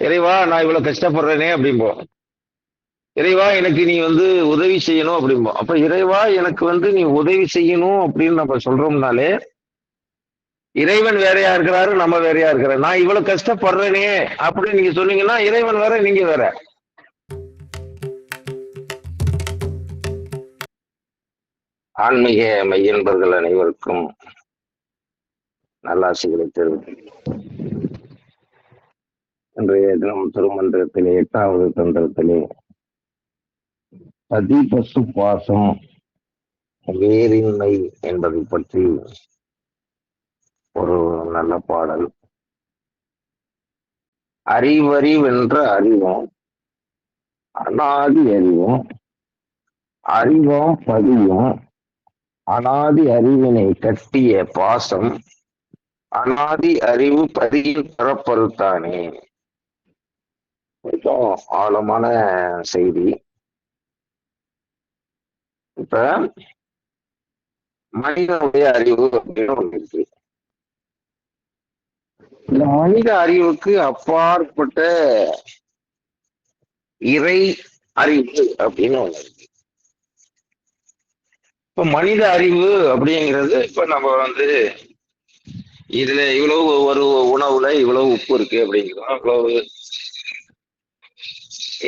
இறைவா நான் இவ்வளவு கஷ்டப்படுறேனே அப்படிம்போம் இறைவா எனக்கு நீ வந்து உதவி செய்யணும் அப்படிம்போம் அப்ப இறைவா எனக்கு வந்து நீ உதவி செய்யணும் அப்படின்னு நம்ம சொல்றோம்னாலே இறைவன் வேறையா இருக்கிறாரு நம்ம வேறையா இருக்கிறாரு நான் இவ்வளவு கஷ்டப்படுறேனே அப்படின்னு நீங்க சொன்னீங்கன்னா இறைவன் வேற நீங்க வேற. ஆன்மீக மையன்பர்கள் அனைவருக்கும் நல்லாசிகளை தெரிவிக்கிறேன். இன்றைய தினம் திருமன்றத்திலே எட்டாவது தந்திரத்திலே பதிபசு பாசம் வேறின்மை என்பதை பற்றி ஒரு நல்ல பாடல். அறிவறிவென்ற அறிவும் அனாதி அறிவும் அறிவும் பதியும் அனாதி அறிவினை கட்டிய பாசம் அனாதி அறிவு பதியின் பரப்பருத்தானே கொஞ்சம் ஆழமான செய்தி. இப்ப மனிதனுடைய அறிவு அப்படின்னு ஒண்ணு இருக்கு. இந்த மனித அறிவுக்கு அப்பாற்பட்ட இறை அறிவு அப்படின்னு ஒண்ணு இருக்கு. இப்ப மனித அறிவு அப்படிங்கிறது இப்ப நம்ம வந்து இதுல இவ்வளவு ஒரு உணவுல இவ்வளவு உப்பு இருக்கு அப்படிங்கிறோம். இவ்வளவு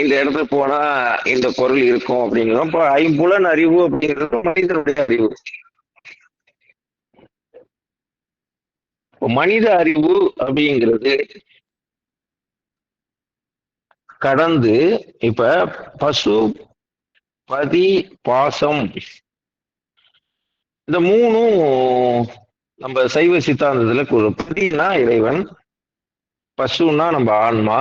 இந்த இடத்துக்கு போனா இந்த பொருள் இருக்கும் அப்படிங்கிறோம். இப்போ ஐம்புலன் அறிவு அப்படிங்கிறது மனிதனுடைய அறிவு. மனித அறிவு அப்படிங்கிறது கடந்து இப்ப பசு பதி பாசம் இந்த மூணும் நம்ம சைவ சித்தாந்தத்துல பதினா இறைவன் பசுன்னா நம்ம ஆன்மா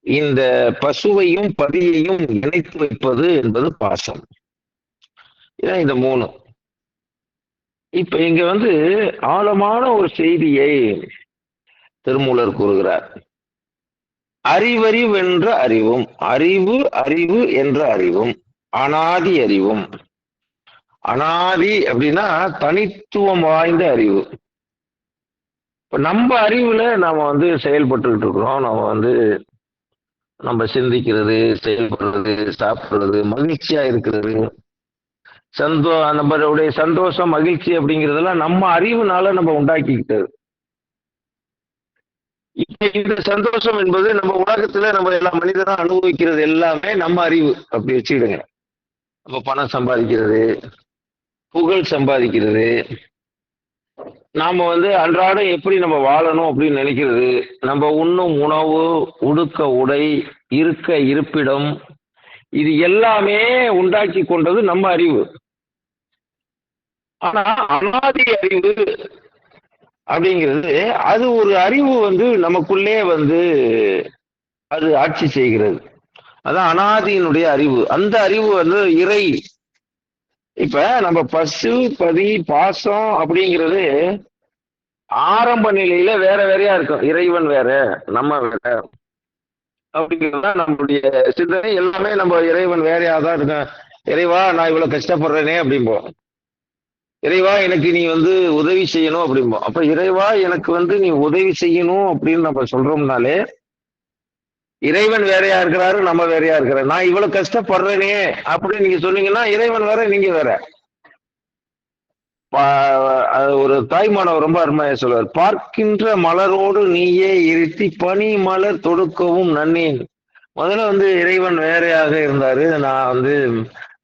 இந்த பசுவையும் பதியையும் இணைத்து வைப்பது என்பது பாசம். இதான் இந்த மூணு. இப்ப இங்க வந்து ஆழமான ஒரு செய்தியை திருமூலர் கூறுகிறார். அறிவறிவு என்ற அறிவும் அறிவு அறிவு என்ற அறிவும் அனாதி அறிவும். அனாதி அப்படின்னா தனித்துவம் வாய்ந்த அறிவு. இப்ப நம்ம அறிவுல நாம வந்து செயல்பட்டுக்கிட்டு இருக்கிறோம். நம்ம வந்து நம்ம சிந்திக்கிறது செயல்படுறது சாப்பிடுறது மகிழ்ச்சியா இருக்கிறது. சந்தோ நம்மளுடைய சந்தோஷம் மகிழ்ச்சி அப்படிங்கிறதெல்லாம் நம்ம அறிவுனால நம்ம உண்டாக்கிக்கிட்டது. இந்த சந்தோஷம் என்பது நம்ம உலகத்துல நம்ம எல்லா மனிதரும் அனுபவிக்கிறது எல்லாமே நம்ம அறிவு. அப்படி வச்சுக்கிடுங்க. நம்ம பணம் சம்பாதிக்கிறது புகழ் சம்பாதிக்கிறது நாம் வந்து அன்றாடம் எப்படி நம்ம வாழணும் அப்படின்னு நினைக்கிறது நம்ம உண்ணும் உணவு உடுக்க உடை இருக்க இருப்பிடம் இது எல்லாமே உண்டாக்கி கொண்டது நம்ம அறிவு. ஆனா அனாதி அறிவு அப்படிங்கிறது அது ஒரு அறிவு வந்து நமக்குள்ளே வந்து அது ஆட்சி செய்கிறது. அதான் அனாதியினுடைய அறிவு. அந்த அறிவு வந்து இறை இப்ப நம்ம பசு பதி பாசம் அப்படிங்கிறது ஆரம்ப நிலையில வேற வேறையா இருக்கும். இறைவன் வேற நம்ம வேற அப்படிங்கிறது நம்மளுடைய சிந்தனை. எல்லாமே நம்ம இறைவன் வேறையா தான் இருக்கும் இறைவா நான் இவ்வளவு கஷ்டப்படுறேனே அப்படிம்போம். இறைவா எனக்கு நீ வந்து உதவி செய்யணும் அப்படிம்போம். அப்ப இறைவா எனக்கு வந்து நீ உதவி செய்யணும் அப்படின்னு நம்ம சொல்றோம்னாலே இறைவன் வேறையா இருக்கிறாரு நம்ம வேறையா இருக்கிறாரு நான் இவ்வளவு கஷ்டப்படுறேனே அப்படின்னு நீங்க சொன்னீங்கன்னா இறைவன் வேற நீங்க வேற. ஒரு தாய்மானவர் ரொம்ப அருமையா சொல்லுவார் பார்க்கின்ற மலரோடு நீயே இருத்தி பனி மலர் தொடுக்கவும் நன்னேன். முதல்ல வந்து இறைவன் வேறையாக இருந்தாரு. நான் வந்து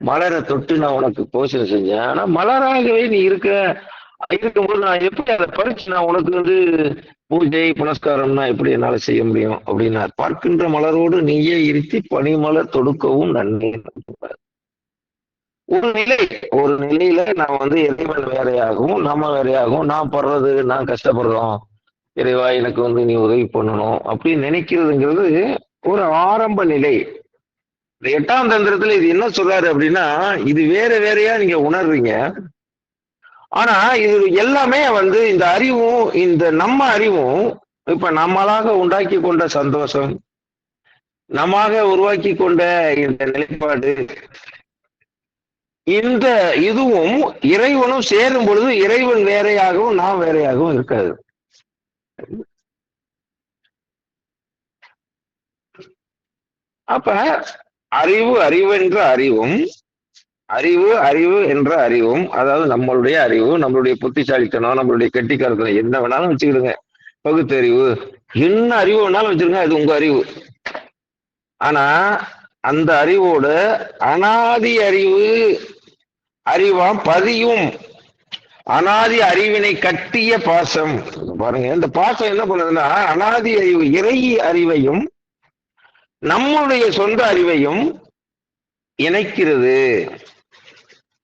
மலரை தொட்டு நான் உனக்கு போஷணை செஞ்சேன். ஆனா மலராகவே நீ இருக்க இருக்கும்போது நான் எப்படி அதை பறிச்சு நான் உனக்கு வந்து பூஜை புனஸ்காரம்னா எப்படி என்னால செய்ய முடியும் அப்படின்னார். பார்க்கின்ற மலரோடு நீயே இருத்தி பனிமலர் தொடுக்கவும் நன்றி. ஒரு நிலை ஒரு நிலையில நான் வந்து இறைவன் வேறையாகவும் நாம வேறையாகவும் நான் படுறது நான் கஷ்டப்படுறோம் இறைவா எனக்கு வந்து நீ உதவி பண்ணணும் அப்படின்னு நினைக்கிறதுங்கிறது ஒரு ஆரம்ப நிலை. எட்டாம் தந்திரத்துல இது என்ன சொல்றாரு அப்படின்னா இது வேற வேறையா நீங்க உணர்றீங்க. ஆனா இது எல்லாமே வந்து இந்த அறிவும் இந்த நம்ம அறிவும் இப்ப நம்மளாக உண்டாக்கி கொண்ட சந்தோஷம் நமாக உருவாக்கி கொண்ட இந்த நிலைப்பாடு இந்த இதுவும் இறைவனும் சேரும் பொழுது இறைவன் வேறையாகவும் நாம் வேறையாகவும் இருக்காது. அப்ப அறிவு அறிவு என்ற அறிவும் அறிவு அறிவு என்ற அறிவும் அதாவது நம்மளுடைய அறிவு நம்மளுடைய புத்திசாலித்தனம் நம்மளுடைய கெட்டிக்காரத்தனம் என்ன வேணாலும் வச்சுக்கிடுங்க. பகுத்தறிவு. என்ன அறிவு வேணாலும் வச்சிருங்க அது உங்க அறிவு. ஆனா அந்த அறிவோட அனாதி அறிவு அறிவாம் பதியும். அனாதி அறிவினை கட்டிய பாசம். பாருங்க இந்த பாசம் என்ன பண்ணுதுன்னா அனாதி அறிவு இறை அறிவையும் நம்முடைய சொந்த அறிவையும் இணைக்கிறது.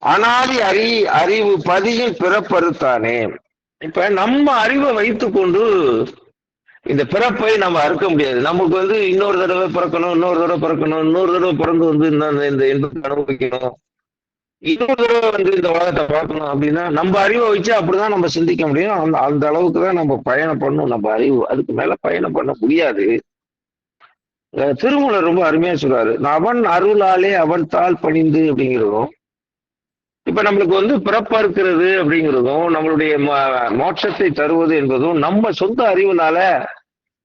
அனாதி அறி அறிவு பதியில் பிறப்பறுத்தானே இப்ப நம்ம அறிவை வைத்துக்கொண்டு இந்த பிறப்பை நம்ம அறுக்க முடியாது. நமக்கு வந்து இன்னொரு தடவை பிறக்கணும் இன்னொரு தடவை பிறக்கணும் இன்னொரு தடவை பிறந்து வந்து இந்த- இந்த இன்பத்தை அனுபவிக்கணும். இன்னொரு தடவை வந்து இந்த உலகத்தை பார்க்கணும் அப்படின்னா நம்ம அறிவை வச்சு அப்படிதான் நம்ம சிந்திக்க முடியும். அந்த அந்த அளவுக்கு தான் நம்ம பயணம் பண்ணணும். நம்ம அறிவு அதுக்கு மேல பயணம் பண்ண முடியாது. திருமூலர் ரொம்ப அருமையா சொல்றாரு. அவன் அருளாலே அவன் தாள் பணிந்து அப்படிங்கிறதும் இப்ப நம்மளுக்கு வந்து பிறப்பறுக்கிறது அப்படிங்கிறதும் நம்மளுடைய ம- மோட்சத்தை தருவது என்பதும் நம்ம சொந்த அறிவுனால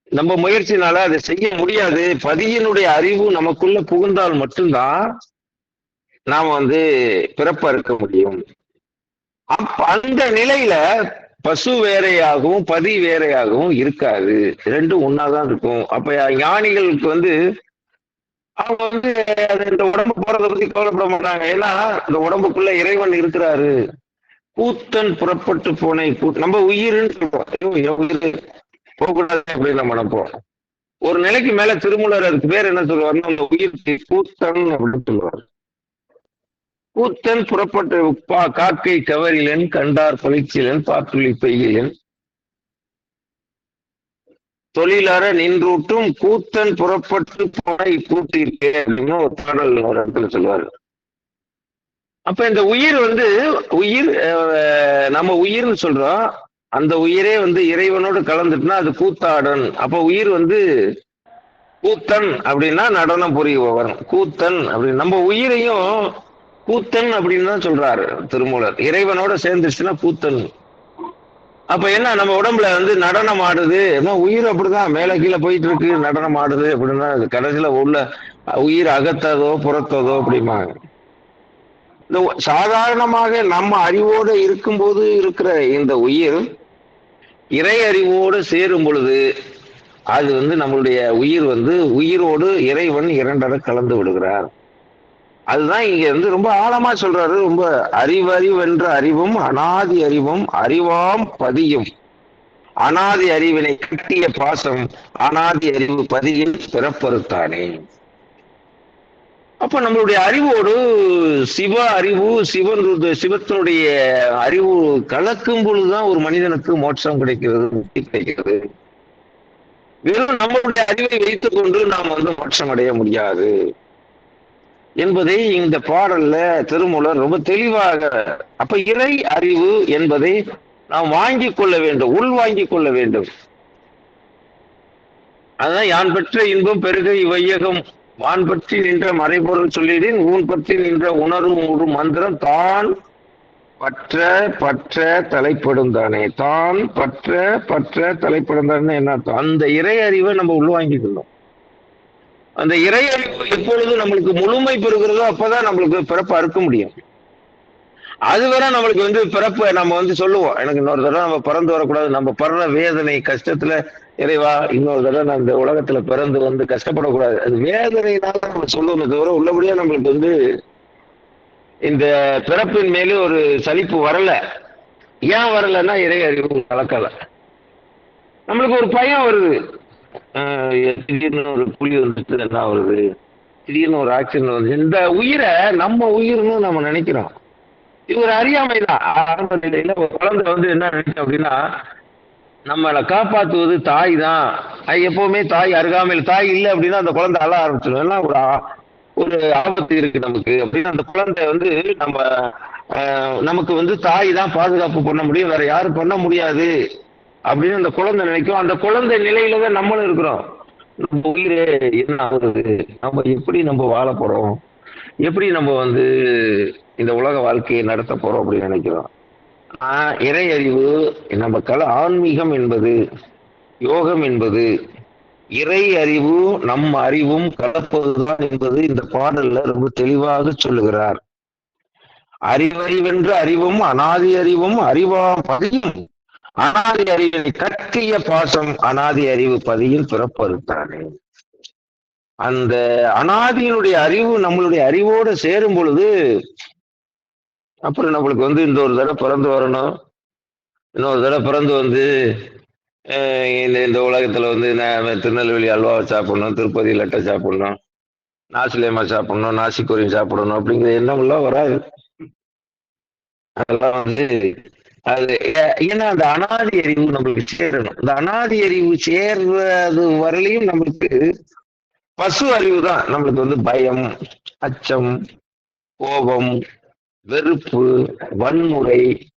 நம்ம முயற்சினால அதை செய்ய முடியாது. பதியினுடைய அறிவு நமக்குள்ள புகுந்தால் மட்டும்தான் நாம வந்து பிறப்பறுக்க முடியும். அப்ப அந்த நிலையில பசு வேறையாகவும் பதி வேறையாகவும் இருக்காது. ரெண்டும் ஒன்னாதான் இருக்கும். அப்ப ஞானிகளுக்கு வந்து அவங்க வந்து அது இந்த உடம்பு போறதை பத்தி கவலைப்பட மாட்டாங்க. ஏன்னா இந்த உடம்புக்குள்ள இறைவன் இருக்கிறாரு. கூத்தன் புறப்பட்டு போனை கூ- நம்ம உயிர்னு சொல்லுவோம். போகக்கூடாது அப்படின்னு நம்ம நினைப்போம் ஒரு நிலைக்கு மேல திருமூலர் அதுக்கு பேர் என்ன சொல்லுவாருன்னா அந்த உயிர் கூத்தன் அப்படின்னு சொல்லுவார். கூத்தன் புறப்பட்டு பா காக்கை கவரிலன் கண்டார் பளிச்சிலன் பாத்துளி பெய்யலன் தொழிலற நின்றூட்டும் கூத்தன் புறப்பட்டு போனை கூட்டியிருக்கே அப்படின்னு ஒரு பாடல் ஒரு இடத்துல சொல்லுவாரு. அப்ப இந்த உயிர் வந்து உயிர் நம்ம உயிர்னு சொல்றோம். அந்த உயிரே வந்து இறைவனோடு கலந்துட்டுனா அது கூத்தாடன் அப்ப உயிர் வந்து கூத்தன் அப்படின்னா நடனம் புரிய வரும் கூத்தன் அப்படின்னு நம்ம உயிரையும் கூத்தன் அப்படின்னு தான் சொல்றாரு திருமூலர். இறைவனோட சேர்ந்துச்சுன்னா கூத்தன். அப்ப என்ன நம்ம உடம்புல வந்து நடனம் ஆடுது? என்ன உயிர் அப்படிதான். மேல கீழே போயிட்டு இருக்கு நடனம் ஆடுது அப்படின்னா அது கடைசியில உள்ள உயிர் அகத்ததோ புறத்ததோ அப்படிம்பாங்க. இந்த சாதாரணமாக நம்ம அறிவோடு இருக்கும்போது இருக்கிற இந்த உயிர் இறை அறிவோடு சேரும் பொழுது அது வந்து நம்மளுடைய உயிர் வந்து உயிரோடு இறைவன் இரண்டரை கலந்து விடுகிறார். அதுதான் இங்க வந்து ரொம்ப ஆழமா சொல்றாரு. ரொம்ப அறிவறிவென்ற அறிவும் அனாதி அறிவும் அறிவாம் பதியும். அனாதி அறிவினை கட்டிய பாசம் அனாதி அறிவு பதியில் பிறப்பறுத்தானே அப்ப நம்மளுடைய அறிவோடு சிவ அறிவு சிவன் சிவத்தினுடைய அறிவு கலக்கும் பொழுதுதான் ஒரு மனிதனுக்கு மோட்சம் கிடைக்கிறது முக்தி கிடைக்கிறது. வெறும் நம்மளுடைய அறிவை வைத்துக் கொண்டு நாம் வந்து மோட்சம் அடைய முடியாது. என்பதை இந்த பாடல்ல திருமூலர் ரொம்ப தெளிவாக அப்ப இறை அறிவு என்பதை நாம் வாங்கிக் கொள்ள வேண்டும் உள் வாங்கிக் கொள்ள வேண்டும். அதான் யான் பெற்ற இன்பம் பெருகை வையகம். வான் பற்றி நின்ற மறைபொருள் சொல்லிடின் ஊன் பற்றி நின்ற உணர்வு ஒரு மந்திரம் தான் பற்ற பற்ற தலைப்படுந்தானே தான். பற்ற பற்ற தலைப்படுந்தானே என்ன அந்த இறை அறிவை நம்ம உள்வாங்கிக்கணும். அந்த இறை அறிவு எப்பொழுது நம்மளுக்கு முழுமை பெறுகிறதோ அப்பதான் நம்மளுக்கு பிறப்பு அறுக்க முடியும். அதுவரை நம்மளுக்கு வந்து பிறப்பு நம்ம வந்து சொல்லுவோம். எனக்கு இன்னொரு தடவை நம்ம பிறந்து வரக்கூடாது. நம்ம படுற வேதனை கஷ்டத்துல இறைவா இன்னொரு தடவை நான் இந்த உலகத்துல பிறந்து வந்து கஷ்டப்படக்கூடாது. அது வேதனைனால நம்ம சொல்லுவோமே தவிர உள்ளபடியா நம்மளுக்கு வந்து இந்த பிறப்பின் மேலே ஒரு சலிப்பு வரல. ஏன் வரலன்னா இறை அறிவு கலக்கல. நம்மளுக்கு ஒரு பயம் வருது. திடீர்னு ஒரு புலி வந்துட்டு என்ன வருது திடீர்னு ஒரு ஆக்சிடென்ட் வந்து இந்த உயிரை நம்ம உயிர்னு நம்ம நினைக்கிறோம். இது ஒரு அறியாமை தான் ஆரம்ப நிலையில ஒரு குழந்தை வந்து என்ன நினைக்கும் அப்படின்னா நம்மளை காப்பாத்துவது தாய் தான் எப்பவுமே தாய் அருகாமையில் தாய் இல்லை அப்படின்னா அந்த குழந்தை அழ ஆரம்பிச்சிடும். எல்லாம் ஒரு ஒரு ஆபத்து இருக்கு நமக்கு. அப்படின்னு அந்த குழந்தை வந்து நம்ம நமக்கு வந்து தாய் தான் பாதுகாப்பு பண்ண முடியும். வேற யாரும் பண்ண முடியாது. அப்படின்னு அந்த குழந்தை நினைக்கும். அந்த குழந்தை நிலையில தான் நம்மளும் இருக்கிறோம். நம்ம உயிர் என்ன ஆகுது? நம்ம எப்படி நம்ம வாழ போறோம்? எப்படி நம்ம வந்து இந்த உலக வாழ்க்கையை நடத்த போறோம் அப்படின்னு நினைக்கிறோம். ஆஹ் இறை அறிவு நம்ம கல ஆன்மீகம் என்பது யோகம் என்பது இறை அறிவு நம் அறிவும் கலப்பதுதான் என்பது இந்த பாடல்ல ரொம்ப தெளிவாக சொல்லுகிறார். அறிவறிவென்ற அறிவும் அனாதி அறிவும் அறிவா பதியும். அனாதி அறிவினை கற்கிய பாசம் அனாதி அறிவு பதியில் பிறப்பறுத்தானே. அந்த அனாதியினுடைய அறிவு நம்மளுடைய அறிவோட சேரும் பொழுது அப்புறம் நம்மளுக்கு வந்து இந்த ஒரு தடவை பிறந்து வரணும். இன்னொரு தடவை பிறந்து வந்து இந்த இந்த உலகத்துல வந்து திருநெல்வேலி அல்வாவை சாப்பிடணும் திருப்பதி லட்டை சாப்பிடணும் நாசிலேமா சாப்பிடணும் நாசிக்கோரியும் சாப்பிடணும் அப்படிங்கிற எண்ணம்லாம் வராது. அதெல்லாம் வந்து அது ஏ- ஏன்னா அந்த அனாதி அறிவு நம்மளுக்கு சேரணும். இந்த அனாதி அறிவு சேர்றது வரலையும் நம்மளுக்கு பசு அறிவு தான். நம்மளுக்கு வந்து பயம் அச்சம் கோபம் வெறுப்பு வன்முறை.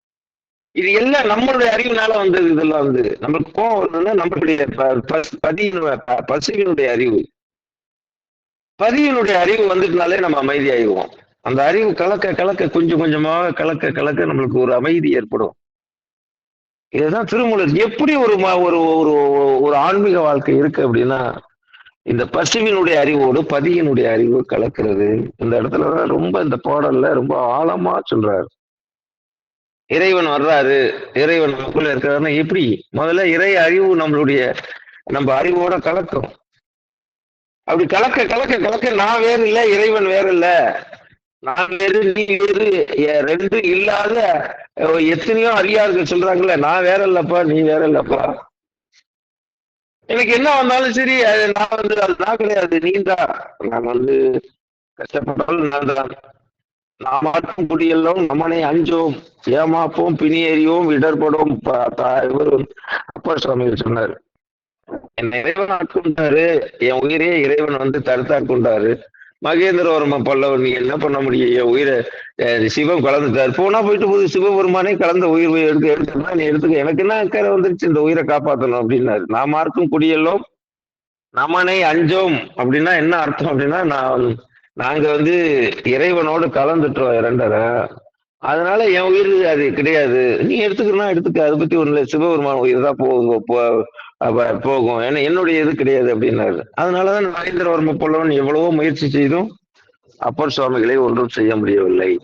இது எல்லாம் நம்மளுடைய அறிவுனால வந்தது இதெல்லாம் வந்து. நம்மளுக்கு கோபம் வருதுன்னா நம்மளுடைய ப- ப- பசுவினுடைய அறிவு. பதியினுடைய அறிவு வந்துட்டுனாலே நம்ம அமைதியாயிடுவோம். அந்த அறிவு கலக்க கலக்க கொஞ்சம் கொஞ்சமாக கலக்க கலக்க நம்மளுக்கு ஒரு அமைதி ஏற்படும். இதுதான் திருமூலர். எப்படி ஒரு ம- ஒரு ஒரு ஒரு ஆன்மீக வாழ்க்கை இருக்கு அப்படின்னா இந்த பசுவினுடைய அறிவோடு பதியினுடைய அறிவு கலக்கிறது. இந்த இடத்துலதான் ரொம்ப இந்த பாடல்ல ரொம்ப ஆழமா சொல்றாரு. இறைவன் வர்றாரு. இறைவன் நமக்குள்ள இருக்கிறாருன்னா எப்படி? முதல்ல இறை அறிவு நம்மளுடைய நம்ம அறிவோட கலக்கும். அப்படி கலக்க கலக்க கலக்க நான் வேறு இல்லை இறைவன் வேறு இல்லை நான் வேறு நீ வேறு ரெண்டு இல்லாத எத்தனையோ அறியார்கள் சொல்றாங்கல்ல நான் வேற இல்லப்பா நீ வேற இல்லப்பா. எனக்கு என்ன வந்தாலும் சரி அது நான் வந்து அது நான் கிடையாது நீதான் நான் வந்து கஷ்டப்பட்டாலும் நான் தான் நாம் ஆட்டும் குடியெல்லாம் நம்மனை அஞ்சோம் ஏமாப்போம் பிணியறியோம் இடர்படும் த- இவர் அப்பா சுவாமிகள் சொன்னார். என் இறைவன் ஆட்கொண்டாரு என் உயிரே இறைவன் வந்து தடுத்தாட்கொண்டாரு மகேந்திரவர்ம பல்லவன் நீ என்ன பண்ண முடியும்? என் உயிரை சிவம் கலந்துட்டாரு. போனா போயிட்டு போது சிவபெருமானே கலந்த உயிர் எடுத்து எடுத்துனா நீ எடுத்துக்க. எனக்கு என்ன அக்கறை வந்துருச்சு இந்த உயிரை காப்பாத்தணும் அப்படின்னாரு. நாம் மார்க்கும் குடியெல்லாம் நமனை அஞ்சோம் அப்படின்னா என்ன அர்த்தம் அப்படின்னா நான் நாங்க வந்து இறைவனோடு கலந்துட்டோம் இரண்டரை. அதனால என் உயிர் அது கிடையாது. நீ எடுத்துக்கணும் எடுத்துக்க. அதை பத்தி ஒண்ணு சிவபெருமான உயிர் தான் போகும் போ- போகும். ஏன்னா என்னுடைய இது கிடையாது அப்படின்னாரு. அதனாலதான் நரேந்திரவர்ம புலவன் எவ்வளவோ முயற்சி செய்தும் அப்பர் சுவாமிகளை ஒன்றும் செய்ய முடியவில்லை.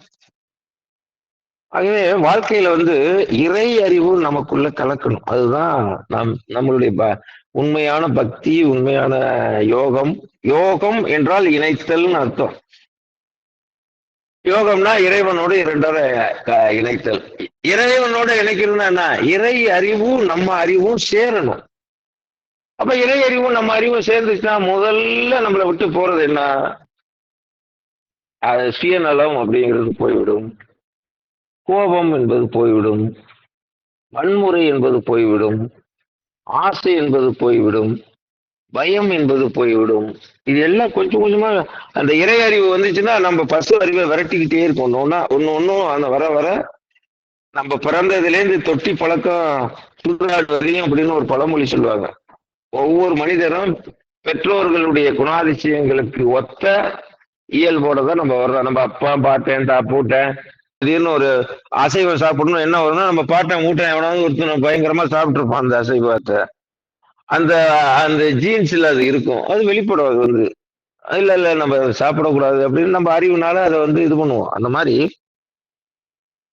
ஆகவே வாழ்க்கையில வந்து இறை அறிவு நமக்குள்ள கலக்கணும். அதுதான் நம் நம்மளுடைய ப- உண்மையான பக்தி உண்மையான யோகம். யோகம் என்றால் இணைத்தல்னு அர்த்தம். யோகம்னா இறைவனோடு இரண்டரை க- இணைத்தல். இறைவனோட இணைக்கணும்னா என்ன? இறை அறிவும் நம்ம அறிவும் சேரணும். அப்ப இறை அறிவும் நம்ம அறிவும் சேர்ந்துச்சுன்னா முதல்ல நம்மளை விட்டு போறது என்ன? அது சுயநலம் அப்படிங்கிறது போய்விடும். கோபம் என்பது போய்விடும். வன்முறை என்பது போய்விடும். ஆசை என்பது போய்விடும். பயம் என்பது போய்விடும். இது எல்லாம் கொஞ்சம் கொஞ்சமா அந்த இறை அறிவு வந்துச்சுன்னா நம்ம பசு அறிவை விரட்டிக்கிட்டே இருக்கும் ஒன்று ஒன்றா ஒன்று ஒன்றும் அந்த வர வர நம்ம பிறந்ததுலேருந்து தொட்டி பழக்கம் சுடுகாடு வரையும் அப்படின்னு ஒரு பழமொழி சொல்லுவாங்க. ஒவ்வொரு மனிதரும் பெற்றோர்களுடைய குணாதிசயங்களுக்கு ஒத்த இயல்போட தான் நம்ம வர்றோம். நம்ம அப்பா பாட்டேன் தா பூட்டேன். திடீர்னு ஒரு அசைவம் சாப்பிடணும் என்ன வரும்னா நம்ம பாட்டேன் மூட்டேன் எவனாவது ஒருத்தர் பயங்கரமா சாப்பிட்டுருப்பான் அந்த அசைவத்தை. அந்த அந்த ஜீன்ஸ்ல அது இருக்கும். அது வெளிப்படும் அது வந்து. இல்ல இல்ல நம்ம சாப்பிடக்கூடாது அப்படின்னு நம்ம அறிவுனால அதை வந்து இது பண்ணுவோம். அந்த மாதிரி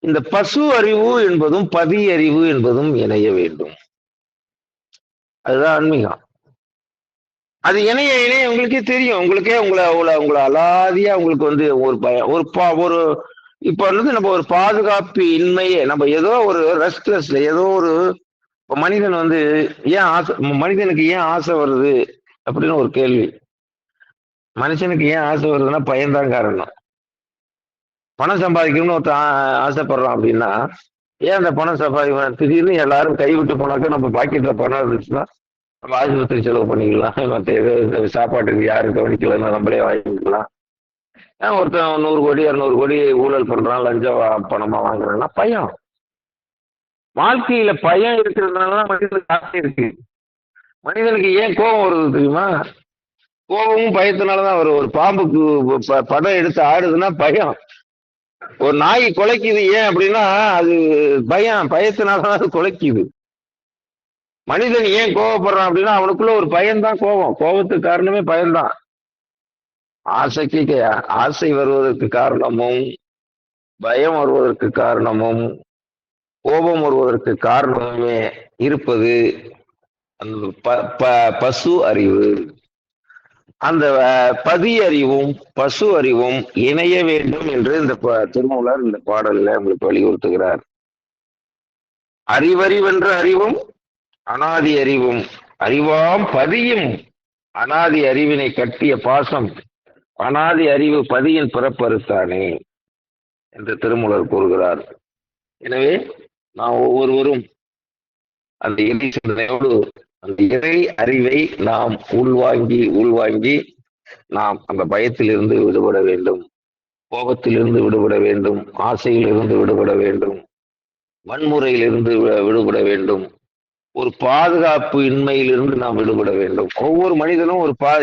இந்த பசு அறிவு என்பதும் பதி அறிவு என்பதும் இணைய வேண்டும். அதுதான் ஆன்மீகம். அது இணைய இணைய உங்களுக்கே தெரியும். உங்களுக்கே உங்களை உங்களை உங்களை அலாதியா உங்களுக்கு வந்து ஒரு பய ஒரு பா ஒரு இப்ப வந்து நம்ம ஒரு பாதுகாப்பு இன்மையே நம்ம ஏதோ ஒரு ரெஸ்ட்லெஸ்ல ஏதோ ஒரு மனிதன் வந்து ஏன் ஆசை மனிதனுக்கு ஏன் ஆசை வருது அப்படின்னு ஒரு கேள்வி. மனுஷனுக்கு ஏன் ஆசை வருதுன்னா பயன்தான் காரணம். பணம் சம்பாதிக்கணும்னு ஒருத்தன் ஆசைப்படுறான் அப்படின்னா ஏன் அந்த பணம் சம்பாதிக்கணும் திடீர்னு எல்லாரும் கைவிட்டு போனாக்க நம்ம பாக்கெட்ல பணம் இருந்துச்சுன்னா நம்ம ஆஸ்பத்திரி செலவு பண்ணிக்கலாம். மற்ற ஏதோ சாப்பாட்டுக்கு யாரும் கவனிக்கலன்னா நம்மளே வாங்கிக்கலாம். ஏன் ஒருத்தன் நூறு கோடி இரநூறு கோடி ஊழல் பண்றான் லஞ்சம் பணமாக பணமா வாங்குறான்னா பயம். வாழ்க்கையில பயம் இருக்கிறதுனால தான் மனிதனுக்கு ஆசை இருக்கு. மனிதனுக்கு ஏன் கோபம் வருது தெரியுமா? கோபமும் பயத்தினாலதான் வரும். ஒரு பாம்புக்கு ப- படம் எடுத்து ஆடுதுன்னா பயம். ஒரு நாய் குலைக்குது ஏன் அப்படின்னா அது பயம் பயத்தினாலதான் அது குலைக்குது. மனிதன் ஏன் கோவப்படுறான் அப்படின்னா அவனுக்குள்ள ஒரு பயம்தான் கோபம் கோபத்துக்கு காரணமே பயம்தான். ஆசைக்கு ஆசை வருவதற்கு காரணமும் பயம் வருவதற்கு காரணமும் கோபம் வருவதற்கு காரணமுமே இருப்பது. அந்த ப- ப- பசு அறிவு. அந்த பதி அறிவும் பசு அறிவும் இணைய வேண்டும் என்று இந்த ப- திருமூலர் இந்த பாடல்ல உங்களுக்கு வலியுறுத்துகிறார். அறிவறிவென்ற அறிவும் அனாதி அறிவும் அறிவாம் பதியும். அனாதி அறிவினை கட்டிய பாசம் அனாதி அறிவு பதியின் பிறப்பறுத்தானே என்று திருமூலர் கூறுகிறார். எனவே நாம் ஒவ்வொருவரும் அந்த இறுதி சிந்தனையோடு அந்த இறை அறிவை நாம் உள்வாங்கி உள்வாங்கி நாம் அந்த பயத்திலிருந்து விடுபட வேண்டும். கோபத்திலிருந்து விடுபட வேண்டும். ஆசையிலிருந்து விடுபட வேண்டும். வன்முறையிலிருந்து விடுபட வேண்டும். ஒரு பாதுகாப்பு இன்மையிலிருந்து நாம் விடுபட வேண்டும். ஒவ்வொரு மனிதனும் ஒரு பா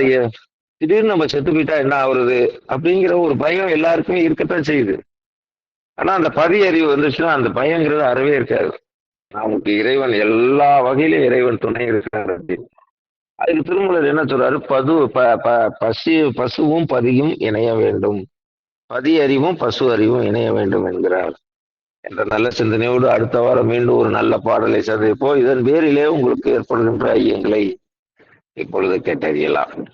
திடீர்னு நம்ம செத்து போயிட்டா என்ன ஆகுறது? அப்படிங்கிற ஒரு பயம் எல்லாருக்குமே இருக்கத்தான் செய்யுது. ஆனா அந்த பதி அறிவு வந்துச்சுன்னா அந்த பயங்கிறது அறவே இருக்காது. நமக்கு இறைவன் எல்லா வகையிலும் இறைவன் துணை இருக்கிறார் அப்படின்னு அதுக்கு திருமலர் என்ன சொல்றாரு? பது ப ப பசி பசுவும் பதியும் இணைய வேண்டும். பதி அறிவும் பசு அறிவும் இணைய வேண்டும் என்கிறார். என்ற நல்ல சிந்தனையோடு அடுத்த வாரம் மீண்டும் ஒரு நல்ல பாடலை சந்திப்போம். இதன் பேரிலே உங்களுக்கு ஏற்படுகின்ற ஐயங்களை இப்பொழுது கேட்டறியலாம்.